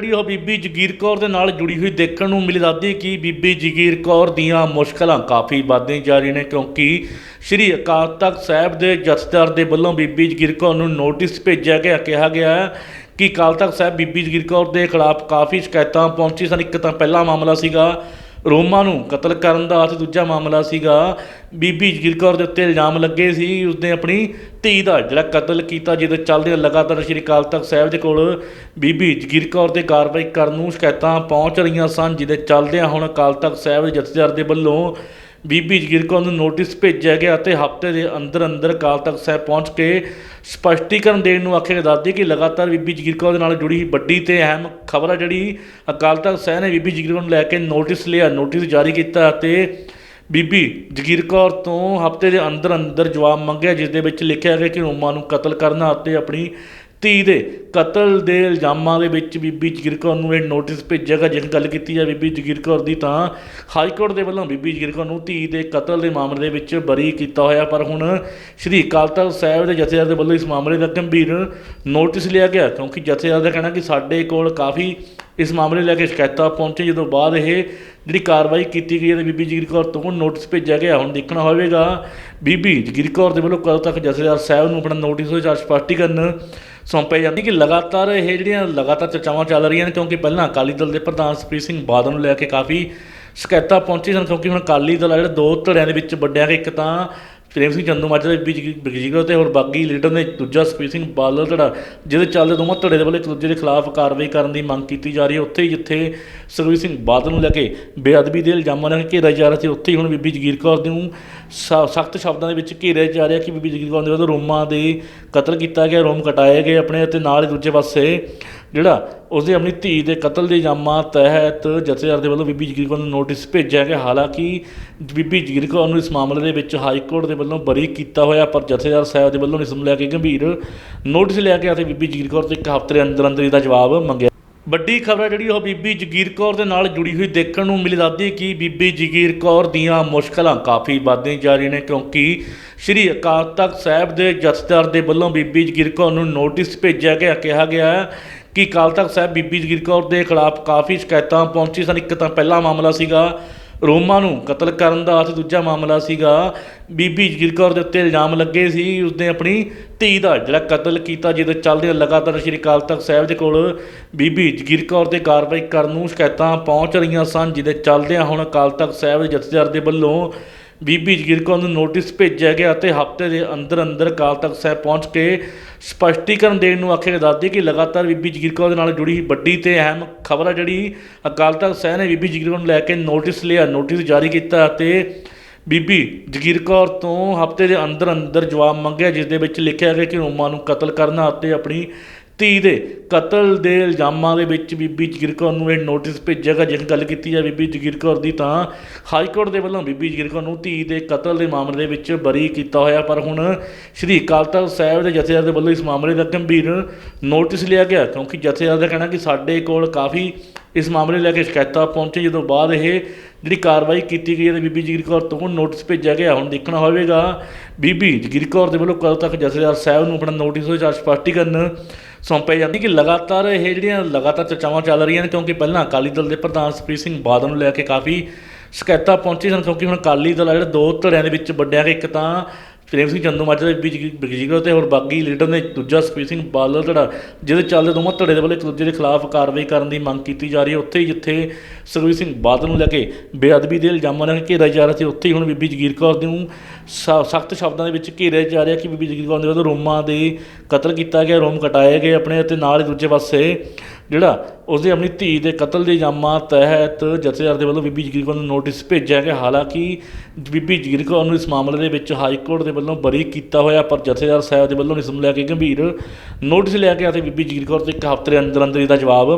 ਜਿਹੜੀ ਉਹ ਬੀਬੀ ਜਗੀਰ ਕੌਰ ਦੇ ਨਾਲ ਜੁੜੀ ਹੋਈ ਦੇਖਣ ਨੂੰ ਮਿਲੀ, ਦੱਸਦੀ ਕਿ ਬੀਬੀ ਜਗੀਰ ਕੌਰ ਦੀਆਂ ਮੁਸ਼ਕਲਾਂ ਕਾਫੀ ਵੱਧਦੀਆਂ ਜਾ ਰਹੀਆਂ ਨੇ, ਕਿਉਂਕਿ ਸ੍ਰੀ ਅਕਾਲ ਤਖਤ ਸਾਹਿਬ ਦੇ ਜਥੇਦਾਰ ਦੇ ਵੱਲੋਂ ਬੀਬੀ ਜਗੀਰ ਕੌਰ ਨੂੰ ਨੋਟਿਸ ਭੇਜਿਆ ਗਿਆ, ਕਿਹਾ ਗਿਆ ਹੈ ਕਿ ਅਕਾਲ ਤਖਤ ਸਾਹਿਬ ਬੀਬੀ ਜਗੀਰ ਕੌਰ ਦੇ ਖਿਲਾਫ ਕਾਫੀ ਸ਼ਿਕਾਇਤਾਂ ਪਹੁੰਚੀ ਸਨ। ਇੱਕ ਤਾਂ ਪਹਿਲਾ ਮਾਮਲਾ ਸੀਗਾ ਰੋਮਾ ਨੂੰ ਕਤਲ ਕਰਨ ਦਾ ਅਤੇ ਦੂਜਾ ਮਾਮਲਾ ਸੀਗਾ। ਬੀਬੀ ਜਗੀਰ ਕੌਰ ਦੇ ਉੱਤੇ ਇਲਜ਼ਾਮ ਲੱਗੇ ਸੀ। ਉਸਨੇ ਆਪਣੀ ਧੀ ਦਾ ਜਿਹੜਾ ਕਤਲ ਕੀਤਾ, ਜਿਹਦੇ ਚੱਲਦੇ ਲਗਾਤਾਰ ਸ਼੍ਰੀ ਅਕਾਲ ਤਖਤ ਸਾਹਿਬ ਦੇ ਕੋਲ ਬੀਬੀ ਜਗੀਰ ਕੌਰ ਤੇ ਕਾਰਵਾਈ ਕਰਨ ਨੂੰ ਸ਼ਿਕਾਇਤਾਂ ਪਹੁੰਚ ਰਹੀਆਂ ਸਨ, ਜਿਹਦੇ ਚੱਲਦਿਆਂ ਹੁਣ ਅਕਾਲ ਤਖਤ ਸਾਹਿਬ ਦੇ ਜਥੇਦਾਰ ਦੇ ਵੱਲੋਂ ਬੀਬੀ ਜਗੀਰ ਕੌਰ ਨੂੰ ਨੋਟਿਸ ਭੇਜਿਆ ਗਿਆ ਅਤੇ ਹਫ਼ਤੇ ਦੇ ਅੰਦਰ ਅੰਦਰ ਅਕਾਲ ਤਖਤ ਸਾਹਿਬ ਪਹੁੰਚ ਕੇ ਸਪਸ਼ਟੀਕਰਨ ਦੇਣ ਨੂੰ ਆਖਿਆ ਦੱਸਦੀ ਕਿ ਲਗਾਤਾਰ ਬੀਬੀ ਜਗੀਰ ਕੌਰ ਦੇ ਨਾਲ ਜੁੜੀ ਵੱਡੀ ਤੇ ਅਹਿਮ ਖਬਰ ਹੈ ਜਿਹੜੀ ਅਕਾਲ ਤਖਤ ਸਾਹਿਬ ਨੇ ਬੀਬੀ ਜਗੀਰ ਕੌਰ ਨੂੰ ਲੈ ਕੇ ਨੋਟਿਸ ਲਿਆ, ਨੋਟਿਸ ਜਾਰੀ ਕੀਤਾ ਅਤੇ ਬੀਬੀ ਜਗੀਰ ਕੌਰ ਤੋਂ ਹਫ਼ਤੇ ਦੇ ਅੰਦਰ ਅੰਦਰ ਜਵਾਬ ਮੰਗਿਆ, ਜਿਸ ਦੇ ਵਿੱਚ ਲਿਖਿਆ ਗਿਆ ਕਿ ਰੋਮਾ ਨੂੰ ਕਤਲ ਕਰਨਾ ਅਤੇ ਆਪਣੀ ਧੀ ਦੇ ਕਤਲ ਦੇ ਇਲਜ਼ਾਮਾਂ ਦੇ ਵਿੱਚ ਬੀਬੀ ਜਗੀਰ ਕੌਰ ਨੂੰ ਇਹ ਨੋਟਿਸ ਭੇਜਿਆ ਗਿਆ, ਜੇ ਗੱਲ ਕੀਤੀ ਜਾਵੇ ਬੀਬੀ ਜਗੀਰ ਕੌਰ ਦੀ ਤਾਂ ਹਾਈ ਕੋਰਟ ਦੇ ਵੱਲੋਂ ਬੀਬੀ ਜਗੀਰ ਕੌਰ ਨੂੰ ਧੀ ਦੇ ਕਤਲ ਦੇ ਮਾਮਲੇ ਦੇ ਵਿੱਚ ਬਰੀ ਕੀਤਾ ਹੋਇਆ, ਪਰ ਹੁਣ ਸ਼੍ਰੀ ਅਕਾਲ ਤਖਤ ਸਾਹਿਬ ਦੇ ਜਥੇਦਾਰ ਦੇ ਵੱਲੋਂ ਇਸ ਮਾਮਲੇ ਦਾ ਗੰਭੀਰ ਨੋਟਿਸ ਲਿਆ ਗਿਆ, ਕਿਉਂਕਿ ਜਥੇਦਾਰ ਦਾ ਕਹਿਣਾ ਕਿ ਸਾਡੇ ਕੋਲ ਕਾਫੀ ਇਸ ਮਾਮਲੇ ਲੈ ਕੇ ਸ਼ਿਕਾਇਤਾਂ ਪਹੁੰਚੇ ਜਦੋਂ ਬਾਅਦ ਇਹ ਜਿਹੜੀ ਕਾਰਵਾਈ ਕੀਤੀ ਗਈ ਹੈ, ਤੇ ਬੀਬੀ ਜਗੀਰ ਕੌਰ ਤੋਂ ਨੋਟਿਸ ਭੇਜਿਆ ਗਿਆ। ਹੁਣ ਦੇਖਣਾ ਹੋਵੇਗਾ, ਬੀਬੀ ਜਗੀਰ ਕੌਰ ਦੇ ਵੱਲੋਂ ਕਦੋਂ ਤੱਕ ਜਥੇਦਾਰ ਸਾਹਿਬ ਨੂੰ ਆਪਣਾ ਨੋਟਿਸ ਹੋਇਆ ਸਪਸ਼ਟੀਕਰਨ ਸੌਂਪੇ ਜਾਂਦੇ ਕਿ ਲਗਾਤਾਰ ਇਹ ਜਿਹੜੀਆਂ ਲਗਾਤਾਰ ਚਰਚਾਵਾਂ ਚੱਲ ਰਹੀਆਂ ਨੇ, ਕਿਉਂਕਿ ਪਹਿਲਾਂ ਅਕਾਲੀ ਦਲ ਦੇ ਪ੍ਰਧਾਨ ਸੁਖਬੀਰ ਸਿੰਘ ਬਾਦਲ ਨੂੰ ਲੈ ਕੇ ਕਾਫੀ ਸ਼ਿਕਾਇਤਾਂ ਪਹੁੰਚੀ ਸਨ, ਕਿਉਂਕਿ ਹੁਣ ਅਕਾਲੀ ਦਲ ਆ ਜਿਹੜਾ ਦੋ ਧੜਿਆਂ ਦੇ ਵਿੱਚ ਵੱਡਿਆ ਕਿ ਇੱਕ ਤਾਂ ਪ੍ਰੇਮ ਸਿੰਘ ਚੰਦੂ ਮਾਜਰਾ ਦੇ ਵਿੱਚ ਬਗਜੀਗਰ ਤੇ ਹੋਰ ਬਾਗੀ ਲੀਡਰ ਨੇ ਦੂਜਾ ਸੁਖਬੀਰ ਸਿੰਘ ਬਾਦਲ ਧੜਾ, ਜਿਹਦੇ ਚੱਲਦੇ ਦੋਵਾਂ ਧੜੇ ਦੇ ਵੱਲੋਂ ਇੱਕ ਦੂਜੇ ਦੇ ਖਿਲਾਫ ਕਾਰਵਾਈ ਕਰਨ ਦੀ ਮੰਗ ਕੀਤੀ ਜਾ ਰਹੀ ਹੈ। ਉੱਥੇ ਹੀ ਜਿੱਥੇ ਸੁਖਬੀਰ ਸਿੰਘ ਬਾਦਲ ਨੂੰ ਲੈ ਕੇ ਬੇਅਦਬੀ ਦੇ ਇਲਜ਼ਾਮਾਂ ਨਾਲ ਘੇਰਿਆ ਜਾ ਰਿਹਾ ਸੀ। ਉੱਥੇ ਹੀ ਹੁਣ ਬੀਬੀ ਜਗੀਰ ਕੌਰ ਨੂੰ ਸਖਤ ਸ਼ਬਦਾਂ ਦੇ ਵਿੱਚ ਘੇਰਿਆ ਜਾ ਰਿਹਾ ਕਿ ਬੀਬੀ ਜਗੀਰ ਕੌਰ ਦੇ ਵੱਲੋਂ ਰੋਮਾਂ ਦੇ ਕਤਲ ਕੀਤਾ ਗਿਆ, ਰੋਮ ਕਟਾਏ ਗਏ ਆਪਣੇ ਅਤੇ ਨਾਲ ਹੀ ਦੂਜੇ ਪਾਸੇ ਜਿਹੜਾ ਉਸਦੇ ਆਪਣੀ ਧੀ ਦੇ ਕਤਲ ਦੇ ਇਲਜ਼ਾਮਾਂ ਤਹਿਤ ਜਥੇਦਾਰ ਦੇ ਵੱਲੋਂ ਬੀਬੀ ਜਗੀਰ ਕੌਰ ਨੂੰ ਨੋਟਿਸ ਭੇਜਿਆ ਗਿਆ। ਹਾਲਾਂਕਿ ਬੀਬੀ ਜਗੀਰ ਕੌਰ ਨੂੰ ਇਸ ਮਾਮਲੇ ਦੇ ਵਿੱਚ ਹਾਈ ਕੋਰਟ ਦੇ ਵੱਲੋਂ ਬਰੀ ਕੀਤਾ ਹੋਇਆ, ਪਰ ਜਥੇਦਾਰ ਸਾਹਿਬ ਦੇ ਵੱਲੋਂ ਇਸ ਨੂੰ ਲੈ ਕੇ ਗੰਭੀਰ ਨੋਟਿਸ ਲਿਆ ਗਿਆ ਅਤੇ ਬੀਬੀ ਜਗੀਰ ਕੌਰ ਤੋਂ ਇੱਕ ਹਫ਼ਤੇ ਦੇ ਅੰਦਰ ਅੰਦਰ ਇਹਦਾ ਜਵਾਬ ਮੰਗਿਆ। ਵੱਡੀ ਖਬਰ ਹੈ ਜਿਹੜੀ ਉਹ ਬੀਬੀ ਜਗੀਰ ਕੌਰ ਦੇ ਨਾਲ ਜੁੜੀ ਹੋਈ ਦੇਖਣ ਨੂੰ ਮਿਲੀ। ਦੱਸਦੀ ਕਿ ਬੀਬੀ ਜਗੀਰ ਕੌਰ ਦੀਆਂ ਮੁਸ਼ਕਲਾਂ ਕਾਫੀ ਵੱਧਦੀਆਂ ਜਾ ਰਹੀਆਂ ਨੇ, ਕਿਉਂਕਿ ਸ੍ਰੀ ਅਕਾਲ ਤਖਤ ਸਾਹਿਬ ਦੇ ਜਥੇਦਾਰ ਦੇ ਵੱਲੋਂ ਬੀਬੀ ਜਗੀਰ ਕੌਰ ਨੂੰ ਨੋਟਿਸ ਭੇਜਿਆ ਗਿਆ। ਕਿਹਾ ਗਿਆ ਕਿ ਅਕਾਲ ਤਖਤ ਸਾਹਿਬ ਬੀਬੀ ਜਗੀਰ ਕੌਰ ਦੇ ਖਿਲਾਫ ਕਾਫੀ ਸ਼ਿਕਾਇਤਾਂ ਪਹੁੰਚੀ ਸਨ। ਇੱਕ ਤਾਂ ਪਹਿਲਾ ਮਾਮਲਾ ਸੀਗਾ ਰੋਮਾ ਨੂੰ ਕਤਲ ਕਰਨ ਦਾ ਅਤੇ ਦੂਜਾ ਮਾਮਲਾ ਸੀਗਾ ਬੀਬੀ ਜਗੀਰ ਕੌਰ ਦੇ ਉੱਤੇ ਇਲਜ਼ਾਮ ਲੱਗੇ ਸੀ। ਉਸਨੇ ਆਪਣੀ ਧੀ ਦਾ ਜਿਹੜਾ ਕਤਲ ਕੀਤਾ, ਜਿਹਦੇ ਚੱਲਦੇ ਲਗਾਤਾਰ ਸ਼੍ਰੀ ਅਕਾਲ ਤਖਤ ਸਾਹਿਬ ਦੇ ਕੋਲ ਬੀਬੀ ਜਗੀਰ ਕੌਰ ਤੇ ਕਾਰਵਾਈ ਕਰਨ ਨੂੰ ਸ਼ਿਕਾਇਤਾਂ ਪਹੁੰਚ ਰਹੀਆਂ ਸਨ, ਜਿਹਦੇ ਚੱਲਦਿਆਂ ਹੁਣ ਅਕਾਲ ਤਖਤ ਸਾਹਿਬ ਦੇ ਜਥੇਦਾਰ ਦੇ ਵੱਲੋਂ ਬੀਬੀ ਜਗੀਰ ਕੌਰ ਨੂੰ ਨੋਟਿਸ ਭੇਜਿਆ ਗਿਆ ਅਤੇ ਹਫ਼ਤੇ ਦੇ ਅੰਦਰ ਅੰਦਰ ਅਕਾਲ ਤਖਤ ਸਾਹਿਬ ਪਹੁੰਚ ਕੇ ਸਪਸ਼ਟੀਕਰਨ ਦੇਣ ਨੂੰ ਆਖਿਆ ਦੱਸਦੀ ਕਿ ਲਗਾਤਾਰ ਬੀਬੀ ਜਗੀਰ ਕੌਰ ਦੇ ਨਾਲ ਜੁੜੀ ਵੱਡੀ ਤੇ ਅਹਿਮ ਖਬਰ ਹੈ ਜਿਹੜੀ ਅਕਾਲ ਤਖਤ ਸਾਹਿਬ ਨੇ ਬੀਬੀ ਜਗੀਰ ਕੌਰ ਨੂੰ ਲੈ ਕੇ ਨੋਟਿਸ ਲਿਆ, ਨੋਟਿਸ ਜਾਰੀ ਕੀਤਾ ਅਤੇ ਬੀਬੀ ਜਗੀਰ ਕੌਰ ਤੋਂ ਹਫ਼ਤੇ ਦੇ ਅੰਦਰ ਅੰਦਰ ਜਵਾਬ ਮੰਗਿਆ, ਜਿਸ ਦੇ ਵਿੱਚ ਲਿਖਿਆ ਗਿਆ ਕਿ ਰੋਮਾ ਨੂੰ ਕਤਲ ਕਰਨਾ ਅਤੇ ਆਪਣੀ ਧੀ ਦੇ ਕਤਲ ਦੇ ਇਲਜ਼ਾਮਾਂ ਦੇ ਵਿੱਚ ਬੀਬੀ ਜਗੀਰ ਕੌਰ ਨੂੰ ਇਹ ਨੋਟਿਸ ਭੇਜਿਆ ਗਿਆ ਜੇ ਗੱਲ ਕੀਤੀ ਜਾਵੇ ਬੀਬੀ ਜਗੀਰ ਕੌਰ ਦੀ ਤਾਂ ਹਾਈ ਕੋਰਟ ਦੇ ਵੱਲੋਂ ਬੀਬੀ ਜਗੀਰ ਕੌਰ ਨੂੰ ਧੀ ਦੇ ਕਤਲ ਦੇ ਮਾਮਲੇ ਦੇ ਵਿੱਚ ਬਰੀ ਕੀਤਾ ਹੋਇਆ, ਪਰ ਹੁਣ ਸ਼੍ਰੀ ਅਕਾਲ ਤਖਤ ਸਾਹਿਬ ਦੇ ਜਥੇਦਾਰ ਦੇ ਵੱਲੋਂ ਇਸ ਮਾਮਲੇ ਦਾ ਗੰਭੀਰ ਨੋਟਿਸ ਲਿਆ ਗਿਆ, ਕਿਉਂਕਿ ਜਥੇਦਾਰ ਦਾ ਕਹਿਣਾ ਕਿ ਸਾਡੇ ਕੋਲ ਕਾਫੀ ਇਸ ਮਾਮਲੇ ਲੈ ਕੇ ਸ਼ਿਕਾਇਤਾਂ ਪਹੁੰਚੇ, ਜਦੋਂ ਬਾਅਦ ਇਹ ਜਿਹੜੀ ਕਾਰਵਾਈ ਕੀਤੀ ਗਈ ਹੈ ਤੇ ਬੀਬੀ ਜਗੀਰ ਕੌਰ ਤੋਂ ਨੋਟਿਸ ਭੇਜਿਆ ਗਿਆ, ਹੁਣ ਦੇਖਣਾ ਹੋਵੇਗਾ। ਬੀਬੀ ਜਗੀਰ ਕੌਰ ਦੇ ਵੱਲੋਂ ਕਦੋਂ ਤੱਕ ਜਥੇਦਾਰ ਸਾਹਿਬ ਨੂੰ ਆਪਣਾ ਨੋਟਿਸ ਹੋਇਆ ਸਪਸ਼ਟੀਕਰਨ ਸੌਂਪੇ ਜਾਂਦੀ ਕਿ ਲਗਾਤਾਰ ਇਹ ਜਿਹੜੀਆਂ ਲਗਾਤਾਰ ਚਰਚਾਵਾਂ ਚੱਲ ਰਹੀਆਂ ਨੇ, ਕਿਉਂਕਿ ਪਹਿਲਾਂ ਅਕਾਲੀ ਦਲ ਦੇ ਪ੍ਰਧਾਨ ਸੁਖਬੀਰ ਸਿੰਘ ਬਾਦਲ ਨੂੰ ਲੈ ਕੇ ਕਾਫੀ ਸ਼ਿਕਾਇਤਾਂ ਪਹੁੰਚੀ ਸਨ, ਕਿਉਂਕਿ ਹੁਣ ਅਕਾਲੀ ਦਲ ਆ ਜਿਹੜਾ ਦੋ ਧੜਿਆਂ ਦੇ ਵਿੱਚ ਵੱਡਿਆ ਕਿ ਇੱਕ ਤਾਂ ਪ੍ਰੇਮ ਸਿੰਘ ਚੰਦੂ ਮਾਜਰਾ ਦੇ ਵਿੱਚ ਬਗਜੀਗਰ ਤੇ ਹੋਰ ਬਾਗੀ ਲੀਡਰ ਨੇ ਦੂਜਾ ਸੁਖਬੀਰ ਸਿੰਘ ਬਾਦਲ ਧੜਾ, ਜਿਹਦੇ ਚੱਲਦੇ ਦੋਵਾਂ ਧੜੇ ਦੇ ਵੱਲੋਂ ਇੱਕ ਦੂਜੇ ਦੇ ਖਿਲਾਫ ਕਾਰਵਾਈ ਕਰਨ ਦੀ ਮੰਗ ਕੀਤੀ ਜਾ ਰਹੀ ਹੈ। ਉੱਥੇ ਹੀ ਜਿੱਥੇ ਸੁਖਬੀਰ ਸਿੰਘ ਬਾਦਲ ਨੂੰ ਲੈ ਕੇ ਬੇਅਦਬੀ ਦੇ ਇਲਜ਼ਾਮਾਂ ਨਾਲ ਘੇਰਿਆ ਜਾ ਰਿਹਾ ਸੀ, ਉੱਥੇ ਹੀ ਹੁਣ ਬੀਬੀ ਜਗੀਰ ਕੌਰ ਨੂੰ ਸਖਤ ਸ਼ਬਦਾਂ ਦੇ ਵਿੱਚ ਘੇਰਿਆ ਜਾ ਰਿਹਾ ਕਿ ਬੀਬੀ ਜਗੀਰ ਕੌਰ ਦੇ ਵੱਲੋਂ ਰੋਮਾਂ ਦੇ ਕਤਲ ਕੀਤਾ ਗਿਆ, ਰੋਮ ਕਟਾਏ ਗਏ ਆਪਣੇ ਅਤੇ ਨਾਲ ਹੀ ਦੂਜੇ ਪਾਸੇ ਜਿਹੜਾ ਉਸਦੇ ਆਪਣੀ ਧੀ ਦੇ ਕਤਲ ਦੇ ਇਲਜ਼ਾਮਾਂ ਤਹਿਤ ਜਥੇਦਾਰ ਦੇ ਵੱਲੋਂ ਬੀਬੀ ਜਗੀਰ ਕੌਰ ਨੂੰ ਨੋਟਿਸ ਭੇਜਿਆ ਗਿਆ। ਹਾਲਾਂਕਿ ਬੀਬੀ ਜਗੀਰ ਕੌਰ ਨੂੰ ਇਸ ਮਾਮਲੇ ਦੇ ਵਿੱਚ ਹਾਈ ਕੋਰਟ ਦੇ ਵੱਲੋਂ ਬਰੀ ਕੀਤਾ ਹੋਇਆ, ਪਰ ਜਥੇਦਾਰ ਸਾਹਿਬ ਦੇ ਵੱਲੋਂ ਇਸ ਨੂੰ ਲੈ ਕੇ ਗੰਭੀਰ ਨੋਟਿਸ ਲਿਆ ਗਿਆ ਤੇ ਬੀਬੀ ਜਗੀਰ ਕੌਰ ਤੋਂ ਇੱਕ ਹਫ਼ਤੇ ਦੇ ਅੰਦਰ ਅੰਦਰ ਇਹਦਾ ਜਵਾਬ